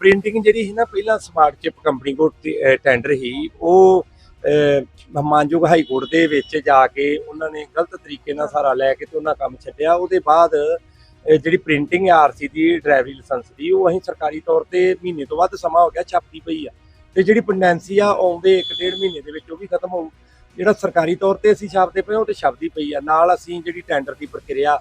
Printing ਜਿਹੜੀ ਸੀ ਨਾ, ਪਹਿਲਾਂ ਸਮਾਰਟ ਚਿਪ ਕੰਪਨੀ ਕੋਲ ਟੈਂਡਰ ਸੀ। ਉਹ ਮਾਨਯੋਗ ਹਾਈ ਕੋਰਟ ਦੇ ਵਿੱਚ ਜਾ ਕੇ ਉਹਨਾਂ ਨੇ ਗਲਤ ਤਰੀਕੇ ਨਾਲ ਸਾਰਾ ਲੈ ਕੇ ਤੇ ਉਹਨਾਂ ਕੰਮ ਛੱਡਿਆ। ਉਹਦੇ ਬਾਅਦ ਜਿਹੜੀ ਪ੍ਰਿੰਟਿੰਗ ਹੈ ਆਰਸੀ ਦੀ ਡਰਾਈਵਰੀ ਲਾਇਸੈਂਸ ਦੀ ਉਹ ਅਸੀਂ ਸਰਕਾਰੀ ਤੌਰ ਤੇ ਮਹੀਨੇ ਤੋਂ ਵੱਧ ਸਮਾਂ ਹੋ ਗਿਆ ਛਾਪੀ ਪਈ ਆ। ਤੇ ਜਿਹੜੀ ਪੈਂਡੈਂਸੀ ਆ, ਆਉਂਦੇ 1.5 ਮਹੀਨੇ ਦੇ ਵਿੱਚ ਉਹ ਵੀ ਖਤਮ ਹੋਊ। ਜਿਹੜਾ ਸਰਕਾਰੀ ਤੌਰ ਤੇ ਅਸੀਂ ਛਾਪਦੇ ਪਏ ਉਹ ਤੇ ਛਪਦੀ ਪਈ ਆ। ਨਾਲ ਅਸੀਂ ਜਿਹੜੀ ਟੈਂਡਰ ਦੀ ਪ੍ਰਕਿਰਿਆ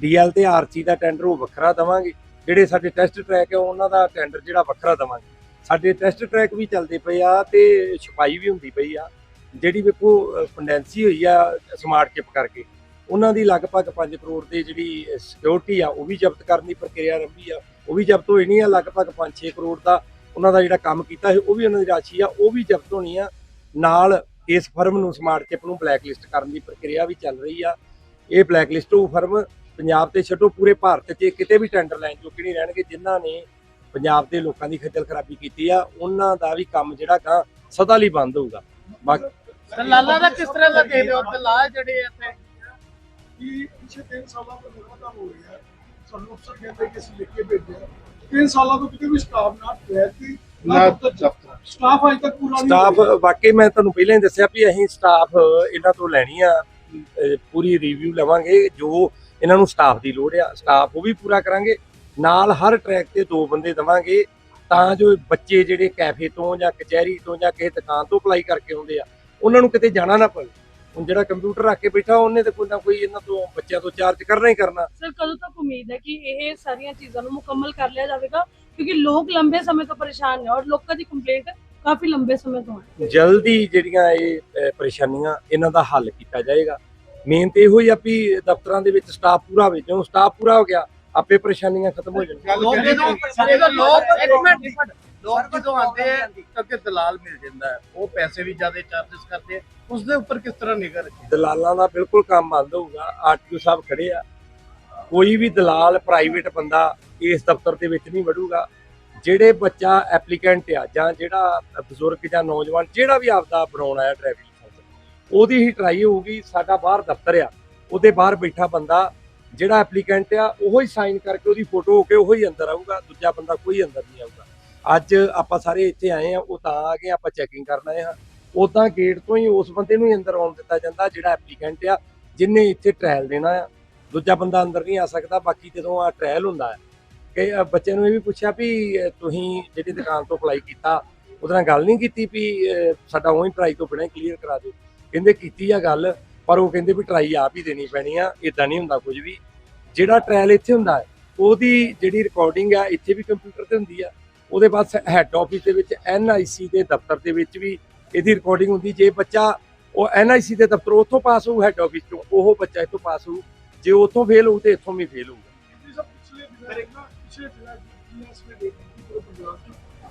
ਡੀਐਲ ਤੇ ਆਰਸੀ ਦਾ ਟੈਂਡਰ ਉਹ ਵੱਖਰਾ ਦਵਾਂਗੇ। ਜਿਹੜੇ ਸਾਡੇ ਟੈਸਟ ਟਰੈਕ ਹੈ ਉਹਨਾਂ ਦਾ ਟੈਂਡਰ ਜਿਹੜਾ ਵੱਖਰਾ ਦਵਾਂਗੇ। ਸਾਡੇ ਟੈਸਟ ਟਰੈਕ ਵੀ ਚੱਲਦੇ ਪਏ ਆ ਤੇ ਛਪਾਈ ਵੀ ਹੁੰਦੀ ਪਈ ਆ। ਜਿਹੜੀ ਵੇਖੋ ਕੰਡੈਂਸੀ ਹੋਈ ਆ ਸਮਾਰਟ ਚਿਪ ਕਰਕੇ। ਉਹਨਾਂ ਦੀ ਲਗਭਗ 5 ਕਰੋੜ ਦੀ ਜਿਹੜੀ ਸਿਕਿਉਰਿਟੀ ਆ, ਉਹ ਵੀ ਜ਼ਬਤ ਕਰਨ ਦੀ ਪ੍ਰਕਿਰਿਆ ਆਰੰਭੀ ਆ। ਉਹ ਵੀ ਜ਼ਬਤ ਹੋਈ ਨਹੀਂ ਆ, ਲਗਭਗ 5-6 ਕਰੋੜ ਦਾ ਉਹਨਾਂ ਦਾ ਜਿਹੜਾ ਕੰਮ ਕੀਤਾ ਸੀ, ਉਹ ਵੀ ਉਹਨਾਂ ਦੀ ਰਾਸ਼ੀ ਆ, ਉਹ ਵੀ ਜ਼ਬਤ ਹੋਣੀ ਆ। ਨਾਲ ਇਸ ਫਰਮ ਨੂੰ ਸਮਾਰਟ ਚਿਪ ਨੂੰ ਬਲੈਕ ਲਿਸਟ ਕਰਨ ਦੀ ਪ੍ਰਕਿਰਿਆ ਵੀ ਚੱਲ ਰਹੀ ਆ। ਇਹ ਬਲੈਕ ਲਿਸਟ ਉਹ ਫਰਮ ਪੰਜਾਬ ਤੇ ਛੱਡੋ ਪੂਰੇ ਭਾਰਤ 'ਚ ਕਿਤੇ ਵੀ ਟੈਂਡਰ ਲੈਣ ਜੋਗੇ ਨਹੀਂ ਰਹਿਣਗੇ ਜਿਨ੍ਹਾਂ ਨੇ ਪੰਜਾਬ ਦੇ ਲੋਕਾਂ ਦੀ ਖੱਜਲ ਖਰਾਬੀ ਕੀਤੀ ਆ ਉਹਨਾਂ ਦਾ ਵੀ ਕੰਮ ਜਿਹੜਾ ਗਾ ਸਦਾ ਲਈ ਬੰਦ ਹੋਊਗਾ। ਬਾਕੀ ਦਲਾਲਾਂ ਦਾ ਕਿਸ ਤਰ੍ਹਾਂ ਦਾ ਦੇ ਦਿਓ ਦਲਾਲ ਜਿਹੜੇ ਇੱਥੇ? ਕਿ ਪਿਛਲੇ 3 ਸਾਲਾਂ ਤੋਂ ਲਗਾਤਾਰ ਹੋ ਰਿਹਾ ਹੈ। ਸਾਨੂੰ ਅਫਸਰ ਕਹਿੰਦੇ ਕਿ ਅਸੀਂ ਲਿਖ ਕੇ ਭੇਜਿਆ। 3 ਸਾਲਾਂ ਤੋਂ ਕਿਤੇ ਵੀ ਸਟਾਫ ਨਾ ਟਰੈਕ ਦੀ ਨਾ ਦਫ਼ਤਰ ਸਟਾਫ ਅਜੇ ਤੱਕ ਪੂਰਾ ਨਹੀਂ ਸਟਾਫ ਹੋਇਆ। ਵਾਕਈ ਮੈਂ ਤੁਹਾਨੂੰ ਪਹਿਲਾਂ ਹੀ ਦੱਸਿਆ ਵੀ ਅਸੀਂ ਸਟਾਫ ਇਹਨਾਂ ਤੋਂ ਲੈਣੀ ਆ ਪੂਰੀ ਰਿਵਿਊ ਲਵਾਂਗੇ ਜੋ ਇਹਨਾਂ ਨੂੰ ਸਟਾਫ ਦੀ ਲੋੜ ਆ। ਸਟਾਫ ਉਹ ਵੀ ਪੂਰਾ ਕਰਾਂਗੇ। ਨਾਲ ਹਰ ਟਰੈਕ ਤੇ ਦੋ ਬੰਦੇ ਦਵਾਂਗੇ। ਤਾਂ ਜੋ ਬੱਚੇ ਜਿਹੜੇ ਕੈਫੇ ਤੋਂ ਜਾਂ ਕਚਹਿਰੀ ਤੋਂ ਜਾਂ ਕਿਸੇ ਦੁਕਾਨ ਤੋਂ ਅਪਲਾਈ ਕਰਕੇ ਆਉਂਦੇ ਆ ਉਹਨਾਂ ਨੂੰ ਕਿਤੇ ਜਾਣਾ ਨਾ ਪਵੇ। ਹੁਣ ਜਿਹੜਾ ਕੰਪਿਊਟਰ ਰੱਖ ਕੇ ਬੈਠਾ ਉਹਨੇ ਤੇ ਕੋਈ ਨਾ ਕੋਈ ਇਹਨਾਂ ਤੋਂ ਬੱਚਿਆਂ ਤੋਂ ਚਾਰਜ ਕਰਨਾ ਹੀ ਕਰਨਾ। ਸਰ ਕਦੋਂ ਤੱਕ ਉਮੀਦ ਹੈ ਕਿ ਇਹ ਸਾਰੀਆਂ ਚੀਜ਼ਾਂ ਨੂੰ ਮੁਕੰਮਲ ਕਰ ਲਿਆ ਜਾਵੇਗਾ? ਕਿਉਂਕਿ ਲੋਕ ਲੰਬੇ ਸਮੇਂ ਤੋਂ ਪਰੇਸ਼ਾਨ ਨੇ ਔਰ ਲੋਕਾਂ ਦੀ ਕੰਪਲੇਂਟ ਕਾਫੀ ਲੰਬੇ ਸਮੇਂ ਤੋਂ ਹੈ। ਜਲਦੀ ਜਿਹੜੀਆਂ ਇਹ ਪਰੇਸ਼ਾਨੀਆਂ ਇਹਨਾਂ ਦਾ ਹੱਲ ਕੀਤਾ ਜਾਏਗਾ। ਮੇਨ ਤੇ ਇਹੋ ਹੀ ਆ ਵੀ ਦਫ਼ਤਰਾਂ ਦੇ ਵਿੱਚ ਸਟਾਫ ਪੂਰਾ ਹੋਵੇ ਜਦੋਂ ਸਟਾਫ ਪੂਰਾ ਹੋ ਗਿਆ ਆਪੇ ਪਰੇਸ਼ਾਨੀਆਂ ਖਤਮ ਹੋ ਜਾਣਗੀਆਂ। ਲੋਕ ਜਦੋਂ ਜਦੋਂ ਲੋਕ ਇੱਕ ਮਿੰਟ ਇੱਕ ਮਿੰਟ। ਲੋਕ ਜਦੋਂ ਆਉਂਦੇ ਆ ਤਾਂ ਕਿ ਦਲਾਲ ਮਿਲ ਜਾਂਦਾ ਹੈ। ਉਹ ਪੈਸੇ ਵੀ ਜ਼ਿਆਦਾ ਚਾਰजेस ਕਰਦੇ ਆ। ਉਸ ਦੇ ਉੱਪਰ ਕਿਸ ਤਰ੍ਹਾਂ ਨਿਗਰ ਰੱਖੀ? ਦਲਾਲਾਂ ਦਾ ਬਿਲਕੁਲ ਕੰਮ ਬੰਦ ਹੋਊਗਾ। ਆਰਟੀਓ ਸਾਹਿਬ ਖੜੇ ਆ। ਕੋਈ ਵੀ ਦਲਾਲ ਪ੍ਰਾਈਵੇਟ ਬੰਦਾ ਇਸ ਦਫ਼ਤਰ ਦੇ ਵਿੱਚ ਨਹੀਂ ਵੜੂਗਾ। ਜਿਹੜੇ ਬੱਚਾ ਐਪਲੀਕੈਂਟ ਆ ਜਾਂ ਜਿਹੜਾ ਬਜ਼ੁਰਗ ਜਾਂ ਨੌਜਵਾਨ ਜਿਹੜਾ ਵੀ ਆਪਦਾ ਬਣਾਉਣਾ ਹੈ ਡਰਾਈਵਿੰਗ ਉਹਦੀ ਹੀ ਟਰਾਈ ਹੋਊਗੀ, ਸਾਡਾ ਬਾਹਰ ਦਫ਼ਤਰ ਆ। ਉਹਦੇ ਬਾਹਰ ਬੈਠਾ ਬੰਦਾ, ਜਿਹੜਾ ਐਪਲੀਕੈਂਟ ਆ, ਉਹੋ ਹੀ ਸਾਈਨ ਕਰਕੇ ਉਹਦੀ ਫੋਟੋ ਹੋ ਕੇ ਉਹੋ ਹੀ ਅੰਦਰ ਆਊਗਾ, ਦੂਜਾ ਬੰਦਾ ਕੋਈ ਅੰਦਰ ਨਹੀਂ ਆਊਗਾ। ਅੱਜ ਆਪਾਂ ਸਾਰੇ ਇੱਥੇ ਆਏ ਆ ਉਹ ਤਾਂ ਆ ਕੇ ਆਪਾਂ ਚੈਕਿੰਗ ਕਰਨ ਆਏ ਹਾਂ। ਉਦਾਂ ਗੇਟ ਤੋਂ ਹੀ ਉਸ ਬੰਦੇ ਨੂੰ ਹੀ ਅੰਦਰ ਆਉਣ ਦਿੱਤਾ ਜਾਂਦਾ, ਜਿਹੜਾ ਐਪਲੀਕੈਂਟ ਆ, ਜਿਨੇ ਇੱਥੇ ਟ੍ਰਾਇਲ ਦੇਣਾ ਆ। ਦੂਜਾ ਬੰਦਾ ਅੰਦਰ ਨਹੀਂ ਆ ਸਕਦਾ, ਬਾਕੀ ਜਦੋਂ ਆ ਟ੍ਰਾਇਲ ਹੁੰਦਾ ਹੈ ਕਿ ਬੱਚੇ ਨੂੰ ਇਹ ਵੀ ਪੁੱਛਿਆ ਵੀ ਤੁਸੀਂ ਜਿਹੜੀ ਦੁਕਾਨ ਤੋਂ ਅਪਲਾਈ ਕੀਤਾ, ਉਹਦੇ ਨਾਲ ਗੱਲ ਨਹੀਂ ਕੀਤੀ ਵੀ ਸਾਡਾ ਉਹੀ ਟਰਾਈ ਤੋਂ ਬਿਨਾਂ ਕਲੀਅਰ ਕਰਾ ਦਿਓ। ਕਹਿੰਦੇ ਕੀਤੀ ਆ ਗੱਲ, ਪਰ ਉਹ ਕਹਿੰਦੇ ਵੀ ਟਰਾਈ ਆਪ ਹੀ ਦੇਣੀ ਪੈਣੀ ਆ ਇਦਾਂ ਨਹੀਂ ਹੁੰਦਾ ਕੁਝ ਵੀ। ਜਿਹੜਾ ਟ੍ਰਾਇਲ ਇੱਥੇ ਹੁੰਦਾ ਹੈ, ਉਹਦੀ ਜਿਹੜੀ ਰਿਕਾਰਡਿੰਗ ਆ, ਇੱਥੇ ਵੀ ਕੰਪਿਊਟਰ ਤੇ ਹੁੰਦੀ ਆ। ਉਹਦੇ ਬਾਅਦ ਹੈੱਡ ਆਫਿਸ ਦੇ ਵਿੱਚ ਐਨਆਈਸੀ ਦੇ ਦਫ਼ਤਰ ਦੇ ਵਿੱਚ ਵੀ ਇਹਦੀ ਰਿਕਾਰਡਿੰਗ ਹੁੰਦੀ। ਜੇ ਬੱਚਾ ਉਹ ਐਨਆਈਸੀ ਦੇ ਦਫ਼ਤਰ ਉੱਥੋਂ ਪਾਸ ਹੋਊ ਹੈੱਡ ਆਫਿਸ ਤੋਂ ਉਹ ਬੱਚਾ ਇੱਥੋਂ ਪਾਸ ਹੋਊ। ਜੇ ਉੱਥੋਂ ਫੇਲ ਹੋਊ ਤੇ ਇੱਥੋਂ ਵੀ ਫੇਲ ਹੋਊਗਾ। ਪਿਛਲੇ ਦਿਨਾਂ ਪਿਛਲੇ ਦਿਨਾਂ ਜੀਐਸ ਨੇ ਦੇਖੀ ਪੂਰੇ ਪੰਜਾਬ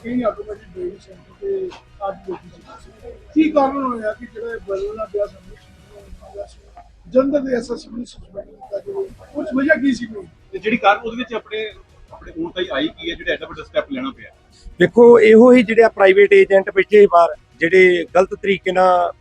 ਕਈ ਆਟੋਮੈਟਿਕ ਡਰਾਈਵਿੰਗ ਸੈਂਟਰ ਤੇ ਅੱਜ ਦੇਖੀ ਸੀ। ਕੀ ਕਾਰਨ ਹੋਇਆ ਕਿ ਜਿਹੜੇ ਬਲਵਨਾ ਬਿਆ ਸੰਭੂ ਜੰਦਰ ਦੇ ਐਸਐਸਪੀ ਨੂੰ ਸਸਪੈਂਡ ਕੀਤਾ ਜੋ ਕੁਝ ਵਜ੍ਹਾ ਕੀ ਸੀ ਕੋਈ? ਤੇ ਜਿਹੜੀ ਕਾਰ ਉਹਦੇ ਵਿੱਚ ਆਪਣੇ ਆਪਣੇ ਹੁਣ ਤਾਈ ਆਈ ਕੀ ਹੈ ਜਿਹੜਾ ਐਡਾ ਵੱਡਾ ਸਟੈਪ ਲੈਣਾ ਪਿਆ? ਦੇਖੋ ਇਹੋ ਹੀ ਜਿਹੜੇ ਪ੍ਰਾਈਵੇਟ ਏਜੰਟ ਬੈਠੇ ਬਾਹਰ ਜਿਹੜੇ ਗਲਤ ਤਰੀਕੇ ਨਾਲ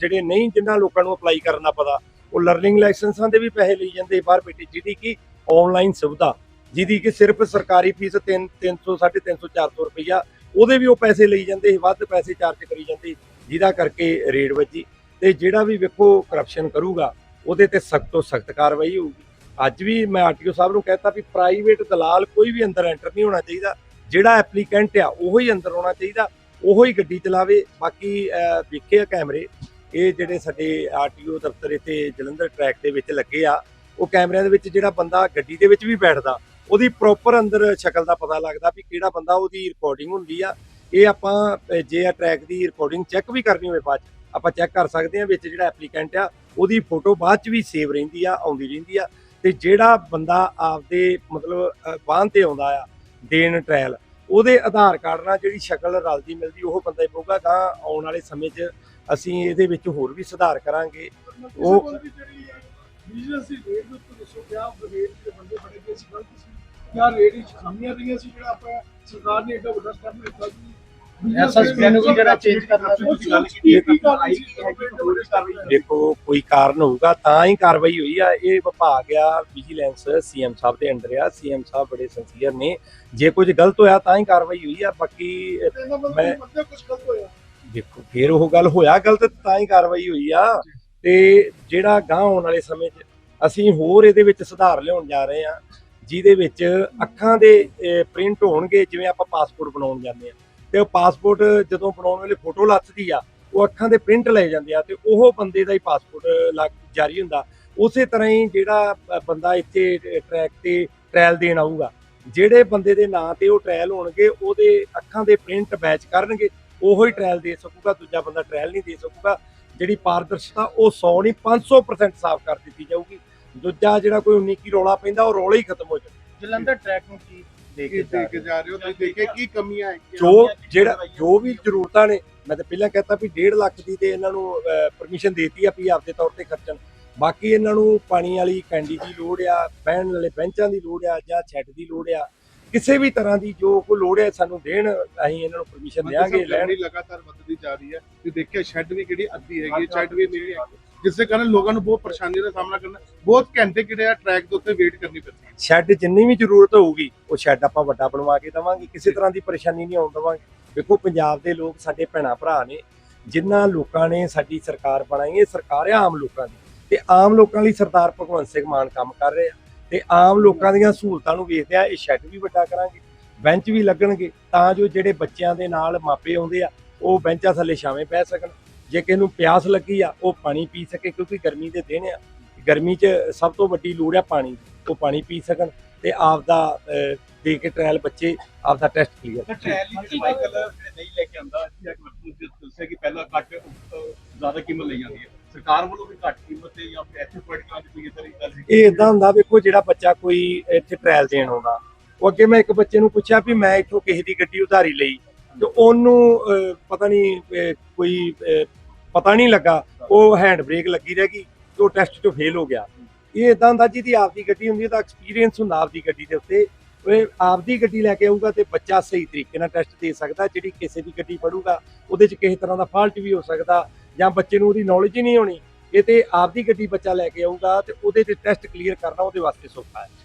ਜਿਹੜੇ ਨਹੀਂ ਜਿਨ੍ਹਾਂ ਲੋਕਾਂ ਨੂੰ ਅਪਲਾਈ ਕਰਨਾ ਪਤਾ ਉਹ ਲਰਨਿੰਗ ਲਾਇਸੈਂਸਾਂ ਦੇ ਵੀ ਪੈਸੇ ਲਈ ਜਾਂਦੇ ਬਾਹਰ ਬੈਠੇ ਜਿਹਦੀ ਕਿ ਆਨਲਾਈਨ ਸੁਵਿਧਾ ਜਿਹਦੀ ਕਿ ਸਿਰਫ ਸਰਕਾਰੀ ਫੀਸ 3 300 350 400 ਰੁਪਈਆ, ਉਹਦੇ ਵੀ ਉਹ ਪੈਸੇ ਲਈ ਜਾਂਦੇ ਸੀ, ਵੱਧ ਪੈਸੇ ਚਾਰਜ ਕਰੀ ਜਾਂਦੇ ਜਿਹਦਾ ਕਰਕੇ ਰੇਡ ਵੱਜੀ। ਤੇ ਜਿਹੜਾ ਵੀ ਵੇਖੋ ਕਰਪਸ਼ਨ ਕਰੂਗਾ, ਉਹਦੇ ਤੇ ਸਖਤ ਤੋਂ ਸਖਤ ਕਾਰਵਾਈ ਹੋਊਗੀ। ਅੱਜ ਵੀ ਮੈਂ ਆਰਟੀਓ ਸਾਹਿਬ ਨੂੰ ਕਹਿਤਾ ਵੀ ਪ੍ਰਾਈਵੇਟ ਦਲਾਲ ਕੋਈ ਵੀ ਅੰਦਰ ਐਂਟਰ ਨਹੀਂ ਹੋਣਾ ਚਾਹੀਦਾ। ਜਿਹੜਾ ਐਪਲੀਕੈਂਟ ਆ, ਉਹੋ ਹੀ ਅੰਦਰ ਆਉਣਾ ਚਾਹੀਦਾ, ਉਹੋ ਹੀ ਗੱਡੀ ਚਲਾਵੇ। ਬਾਕੀ ਵੇਖੇ ਆ ਕੈਮਰੇ, ਇਹ ਜਿਹੜੇ ਸਾਡੇ ਆਰਟੀਓ ਦਫ਼ਤਰ ਇੱਥੇ ਜਲੰਧਰ ਟਰੈਕ ਦੇ ਵਿੱਚ ਲੱਗੇ ਆ, ਉਹ ਕੈਮਰਿਆਂ ਦੇ ਵਿੱਚ ਜਿਹੜਾ ਬੰਦਾ ਗੱਡੀ ਦੇ ਵਿੱਚ ਵੀ ਬੈਠਦਾ ਉਹਦੀ ਪ੍ਰੋਪਰ ਅੰਦਰ ਸ਼ਕਲ ਦਾ ਪਤਾ ਲੱਗਦਾ ਵੀ ਕਿਹੜਾ ਬੰਦਾ ਉਹਦੀ ਰਿਕਾਰਡਿੰਗ ਹੁੰਦੀ ਆ। ਇਹ ਆਪਾਂ ਜੇ ਆ ਟਰੈਕ ਦੀ ਰਿਕਾਰਡਿੰਗ ਚੈੱਕ ਵੀ ਕਰਨੀ ਹੋਵੇ ਬਾਅਦ ਆਪਾਂ ਚੈੱਕ ਕਰ ਸਕਦੇ ਹਾਂ ਵਿੱਚ ਜਿਹੜਾ ਐਪਲੀਕੈਂਟ ਆ ਉਹਦੀ ਫੋਟੋ ਬਾਅਦ ਚ ਵੀ ਸੇਵ ਰਹਿੰਦੀ ਆ ਆਉਂਦੀ ਰਹਿੰਦੀ ਆ। ਤੇ ਜਿਹੜਾ ਬੰਦਾ ਆਪਦੇ ਮਤਲਬ ਵਾਹਨ ਤੇ ਆਉਂਦਾ ਆ ਦੇਣ ਟ੍ਰਾਇਲ ਉਹਦੇ ਆਧਾਰ ਕਾਰਡ ਨਾਲ ਜਿਹੜੀ ਸ਼ਕਲ ਰਲਦੀ ਮਿਲਦੀ ਉਹ ਬੰਦਾ ਹੀ ਪਊਗਾ। ਤਾਂ ਆਉਣ ਵਾਲੇ ਸਮੇਂ 'ਚ ਅਸੀਂ ਇਹਦੇ ਵਿੱਚ ਹੋਰ ਵੀ ਸੁਧਾਰ ਕਰਾਂਗੇ। ਉਹ- ਬਿਜ਼ਨਸ ਦੀ ਰੇਟ ਦੇ ਉੱਤੇ ਦੱਸੋ ਕਿਆ ਰੇਟ ਦੇ ਬੰਦੇ ਬੜੇ ਗਏ ਸੀ ਗਲਤ ਸੀ ਕਿਆ ਰੇਟ ਵਿੱਚ ਖਾਮੀਆਂ ਰਹੀਆਂ ਸੀ ਜਿਹੜਾ ਆਪਾਂ ਸਰਕਾਰ ਨੇ ਏਡਾ ਵੱਡਾ ਸਟੈਪ ਲਿੱਤਾ ਸੀ ਕਿ ਕੀ ਕਿ ਦੇਖੋ ਕੋਈ ਕਾਰਨ ਹੋਊਗਾ ਤਾਂ ਹੀ ਕਾਰਵਾਈ ਹੋਈ ਆ। ਇਹ ਵਿਭਾਗ ਆ ਵਿਜੀਲੈਂਸ ਸੀਐਮ ਸਾਹਿਬ ਦੇ ਅੰਡਰ ਆ। ਸੀਐਮ ਸਾਹਿਬ ਬੜੇ ਸਿੰਸੀਅਰ ਨੇ। ਜੇ ਕੁਝ ਗਲਤ ਹੋਇਆ ਤਾਂ ਹੀ ਕਾਰਵਾਈ ਹੋਈ ਆ। ਬਾਕੀ ਮੈਂ- ਮਤਲਬ ਕੁਝ ਗਲਤ ਹੋਇਆ। ਦੇਖੋ ਫੇਰ ਉਹ ਗੱਲ ਹੋਇਆ ਗਲਤ ਤਾਂ ਹੀ ਕਾਰਵਾਈ ਹੋਈ ਆ। ਤੇ ਜਿਹੜਾ ਗਾਂ ਆਉਣ ਵਾਲੇ ਸਮੇਂ 'ਚ ਅਸੀਂ ਹੋਰ ਇਹਦੇ ਵਿੱਚ ਸੁਧਾਰ ਲਿਆਉਣ ਜਾ ਰਹੇ ਹਾਂ, ਜਿਹਦੇ ਵਿੱਚ ਅੱਖਾਂ ਦੇ ਪ੍ਰਿੰਟ ਹੋਣਗੇ, ਜਿਵੇਂ ਆਪਾਂ ਪਾਸਪੋਰਟ ਬਣਾਉਣ ਜਾਂਦੇ ਆ ਤੇ ਉਹ ਪਾਸਪੋਰਟ ਜਦੋਂ ਬਣਾਉਣ ਵੇਲੇ ਫੋਟੋ ਲੱਥਦੀ ਆ, ਉਹ ਅੱਖਾਂ ਦੇ ਪ੍ਰਿੰਟ ਲਏ ਜਾਂਦੇ ਆ ਤੇ ਉਹ ਬੰਦੇ ਦਾ ਹੀ ਪਾਸਪੋਰਟ ਲੱਗ, ਜਾਰੀ ਹੁੰਦਾ। ਉਸੇ ਤਰ੍ਹਾਂ ਹੀ ਜਿਹੜਾ ਬੰਦਾ ਇੱਥੇ ਟਰੈਕ ਤੇ ਟ੍ਰਾਇਲ ਦੇਣ ਆਊਗਾ, ਜਿਹੜੇ ਬੰਦੇ ਦੇ ਨਾਂ ਤੇ ਉਹ ਟ੍ਰਾਇਲ ਹੋਣਗੇ, ਉਹਦੇ ਅੱਖਾਂ ਦੇ ਪ੍ਰਿੰਟ ਮੈਚ ਕਰਨਗੇ, ਉਹੋ ਹੀ ਟ੍ਰਾਇਲ ਦੇ ਸਕੂਗਾ, ਦੂਜਾ ਬੰਦਾ ਟ੍ਰਾਇਲ ਨਹੀਂ ਦੇ ਸਕੂਗਾ। ਜਿਹੜੀ ਪਾਰਦਰਸ਼ਤਾ ਉਹ 100 ਨਹੀਂ 500% ਸਾਫ਼ ਕਰ ਦਿੱਤੀ ਜਾਊਗੀ। ਦੂਜਾ ਜਿਹੜਾ ਕੋਈ 19 ਕੀ ਰੌਲਾ ਪੈਂਦਾ ਉਹ ਰੌਲਾ ਹੀ ਖਤਮ ਹੋ ਜਾਊਗਾ। ਜਲੰਧਰ ਟਰੈਕ ਨੂੰ ਕੀ ਦੇ ਕੇ ਜਾ ਰਹੇ ਹੋ? ਜਾ ਰਹੇ ਹੋ? ਤੁਸੀਂ ਦੇਖੇ ਕੀ ਕਮੀਆਂ ਹੈ? ਜੋ ਜਿਹੜਾ ਜੋ ਵੀ ਜ਼ਰੂਰਤਾਂ ਨੇ ਮੈਂ ਤਾਂ ਪਹਿਲਾਂ ਕਹਤਾ ਵੀ 1.5 ਲੱਖ ਦੀ ਤੇ ਇਹਨਾਂ ਨੂੰ ਪਰਮਿਸ਼ਨ ਦੇਤੀ ਆ ਵੀ ਆਪਦੇ ਤੌਰ ਤੇ ਖਰਚਣ। ਬਾਕੀ ਇਹਨਾਂ ਨੂੰ ਪਾਣੀ ਵਾਲੀ ਕੈਂਡੀ ਦੀ ਲੋੜ ਆ ਬਹਿਣ ਵਾਲੇ ਬੈਂਚਾਂ ਦੀ ਲੋੜ ਆ ਜਾਂ ਛੱਡ ਦੀ ਲੋੜ ਆ ਕਿਸੇ ਵੀ ਤਰ੍ਹਾਂ ਦੀ ਜੋ ਕੋਈ ਲੋੜ ਹੈ ਸਾਨੂੰ ਦੇਣ ਅਸੀਂ ਇਹਨਾਂ ਨੂੰ ਪਰਮਿਸ਼ਨ ਦੇਵਾਂਗੇ ਲੈਣ। ਲਗਾਤਾਰ ਵੱਧਦੀ ਜਾ ਰਹੀ ਹੈ। ਤੇ ਦੇਖਿਆ ਸ਼ੈੱਡ ਵੀ ਕਿਹੜੀ ਅੱਧੀ ਹੈਗੀ ਸ਼ੈੱਡ ਵੀ ਨਹੀਂ ਹੈ। ਜਿਸ ਦੇ ਕਾਰਨ ਲੋਕਾਂ ਨੂੰ ਬਹੁਤ ਪਰੇਸ਼ਾਨੀ ਦਾ ਸਾਹਮਣਾ ਕਰਨਾ ਬਹੁਤ ਘੰਟੇ ਕਿਹੜੇ ਆ ਟਰੈਕ ਦੇ ਉੱਤੇ ਵੇਟ ਕਰਨੀ ਪੈਂਦੀ ਹੈ। ਸ਼ੈੱਡ ਜਿੰਨੀ ਵੀ ਜ਼ਰੂਰਤ ਹੋਊਗੀ ਉਹ ਸ਼ੈੱਡ ਆਪਾਂ ਵੱਡਾ ਬਣਵਾ ਕੇ ਦਵਾਂਗੇ। ਕਿਸੇ ਤਰ੍ਹਾਂ ਦੀ ਪਰੇਸ਼ਾਨੀ ਨਹੀਂ ਆਉਣ ਦਵਾਂਗੇ। ਵੇਖੋ ਪੰਜਾਬ ਦੇ ਲੋਕ ਸਾਡੇ ਭੈਣਾ ਭਰਾ ਨੇ ਜਿਨ੍ਹਾਂ ਲੋਕਾਂ ਨੇ ਸਾਡੀ ਸਰਕਾਰ ਬਣਾਈ ਇਹ ਸਰਕਾਰ ਆਮ ਲੋਕਾਂ ਦੀ। ਤੇ ਆਮ ਲੋਕਾਂ ਲਈ ਸਰਦਾਰ ਭਗਵੰਤ ਸਿੰਘ ਮਾਨ ਕੰਮ ਕਰ ਰਹੇ। ਆ ਤੇ ਆਮ ਲੋਕਾਂ ਦੀਆਂ ਸਹੂਲਤਾਂ ਨੂੰ ਵੇਖਦੇ ਆ ਇਹ ਸ਼ੈੱਡ ਵੀ ਵੱਡਾ ਕਰਾਂਗੇ ਬੈਂਚ ਵੀ ਲੱਗਣਗੇ ਤਾਂ ਜੋ ਜਿਹੜੇ ਬੱਚਿਆਂ ਦੇ ਨਾਲ ਮਾਪੇ ਆਉਂਦੇ ਆ ਉਹ ਬੈਂਚਾਂ ਥੱਲੇ ਛਾਵੇਂ ਪੈ ਸਕਣ। ਜੇ ਕਿਸੇ ਨੂੰ ਪਿਆਸ ਲੱਗੀ ਆ ਉਹ ਪਾਣੀ ਪੀ ਸਕੇ ਕਿਉਂਕਿ ਗਰਮੀ ਦੇ ਦਿਨ ਆ ਗਰਮੀ 'ਚ ਸਭ ਤੋਂ ਵੱਡੀ ਲੋੜ ਆ ਪਾਣੀ ਉਹ ਪਾਣੀ ਪੀ ਸਕਣ ਤੇ ਆਪ ਦਾ ਦੇ ਕੇ ਟ੍ਰਾਇਲ ਬੱਚੇ ਆਪ ਦਾ ਟੈਸਟ ਕਲੀਅਰ ਟ੍ਰਾਇਲ ਨਹੀਂ ਲੈ ਕੇ ਆਉਂਦਾ ਜਾਂ ਵਰਤੋਂ ਦੇ ਦੱਸਿਆ ਕਿ ਪਹਿਲਾਂ ਘੱਟ ਜ਼ਿਆਦਾ ਕੀਮਤ ਲਈ ਜਾਂਦੀ ਹੈ। ਸਰਕਾਰ ਵੱਲੋਂ ਵੀ ਘੱਟ ਕੀਮਤ ਤੇ ਜਾਂ ਇੱਥੇ ਪੋਲੀਟਿਕਾਂ ਦੀ ਕੋਈ ਇਦਾਂ ਦੀ ਗੱਲ ਸੀ ਇਹ ਇਦਾਂ ਹੁੰਦਾ ਵੇਖੋ, ਜਿਹੜਾ ਬੱਚਾ ਕੋਈ ਇੱਥੇ ਟ੍ਰਾਇਲ ਦੇਣ ਆਉਂਦਾ। ਉਹ ਅੱਗੇ ਮੈਂ ਇੱਕ ਬੱਚੇ ਨੂੰ ਪੁੱਛਿਆ ਵੀ ਮੈਂ ਇੱਥੋਂ ਕਿਸੇ ਦੀ ਗੱਡੀ ਉਧਾਰੀ ਲਈ। ਤੇ ਉਹਨੂੰ ਪਤਾ ਨਹੀਂ ਕੋਈ ਪਤਾ ਨਹੀਂ ਲੱਗਾ, ਉਹ ਹੈਂਡ ਬ੍ਰੇਕ ਲੱਗੀ ਰਹਿ ਗਈ ਤੇ ਉਹ ਟੈਸਟ 'ਚੋਂ ਫੇਲ ਹੋ ਗਿਆ। ਇਹ ਇਦਾਂ ਹੁੰਦਾ ਜਿਹਦੀ ਆਪਦੀ ਗੱਡੀ ਹੁੰਦੀ ਹੈ ਤਾਂ ਐਕਸਪੀਰੀਅੰਸ ਹੁੰਦਾ ਆਪਦੀ ਗੱਡੀ ਦੇ ਉੱਤੇ। ਉਹ ਆਪਦੀ ਗੱਡੀ ਲੈ ਕੇ ਆਊਗਾ ਤੇ ਬੱਚਾ ਸਹੀ ਤਰੀਕੇ ਨਾਲ ਟੈਸਟ ਦੇ ਸਕਦਾ, ਜਿਹੜੀ ਕਿਸੇ ਦੀ ਗੱਡੀ ਫੜੂਗਾ, ਉਹਦੇ 'ਚ ਕਿਸੇ ਤਰ੍ਹਾਂ ਦਾ ਫਾਲਟ ਵੀ ਹੋ ਸਕਦਾ। ਜਾਂ ਬੱਚੇ ਨੂੰ ਉਹਦੀ ਨੌਲੇਜ ਹੀ ਨਹੀਂ ਹੋਣੀ, ਇਹ ਤੇ ਆਪਦੀ ਗੱਡੀ ਬੱਚਾ ਲੈ ਕੇ ਆਊਗਾ ਤੇ ਉਹਦੇ ਤੇ ਟੈਸਟ ਕਲੀਅਰ ਕਰਨਾ ਉਹਦੇ ਵਾਸਤੇ ਸੌਖਾ ਹੈ।